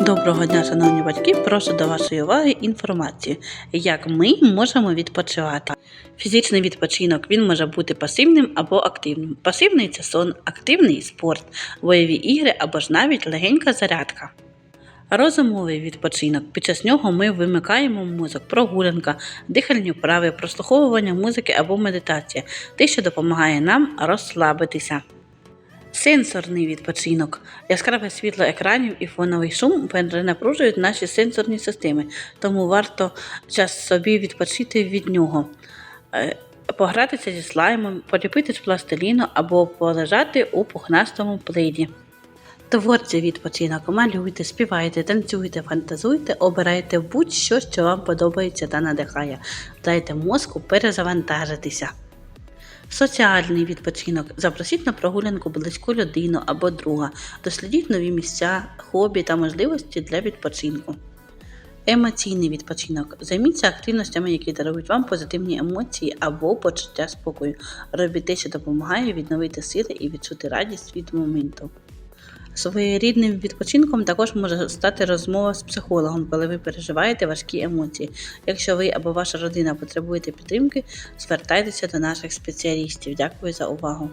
Доброго дня, шановні батьки! Прошу до вашої уваги інформацію, як ми можемо відпочивати. Фізичний відпочинок він може бути пасивним або активним. Пасивний це сон, активний спорт, бойові ігри або ж навіть легенька зарядка. Розумовий відпочинок. Під час нього ми вимикаємо мозок, прогулянка, дихальні вправи, прослуховування музики або медитація, те, що допомагає нам розслабитися. Сенсорний відпочинок. Яскраве світло екранів і фоновий шум перенапружують наші сенсорні системи, тому варто час собі відпочити від нього. Е, Погратися зі слаймом, поліпити з пластиліну або полежати у пухнастому плиді. Творчий відпочинок. Малюйте, співайте, танцюйте, фантазуйте, обирайте будь-що, що вам подобається та надихає. Дайте мозку перезавантажитися. Соціальний відпочинок. Запросіть на прогулянку близьку людину або друга. Дослідіть нові місця, хобі та можливості для відпочинку. Емоційний відпочинок. Займіться активностями, які дарують вам позитивні емоції або почуття спокою. Робіть те, що допомагає відновити сили і відчути радість від моменту. Своєрідним відпочинком також може стати розмова з психологом, коли ви переживаєте важкі емоції. Якщо ви або ваша родина потребуєте підтримки, звертайтеся до наших спеціалістів. Дякую за увагу!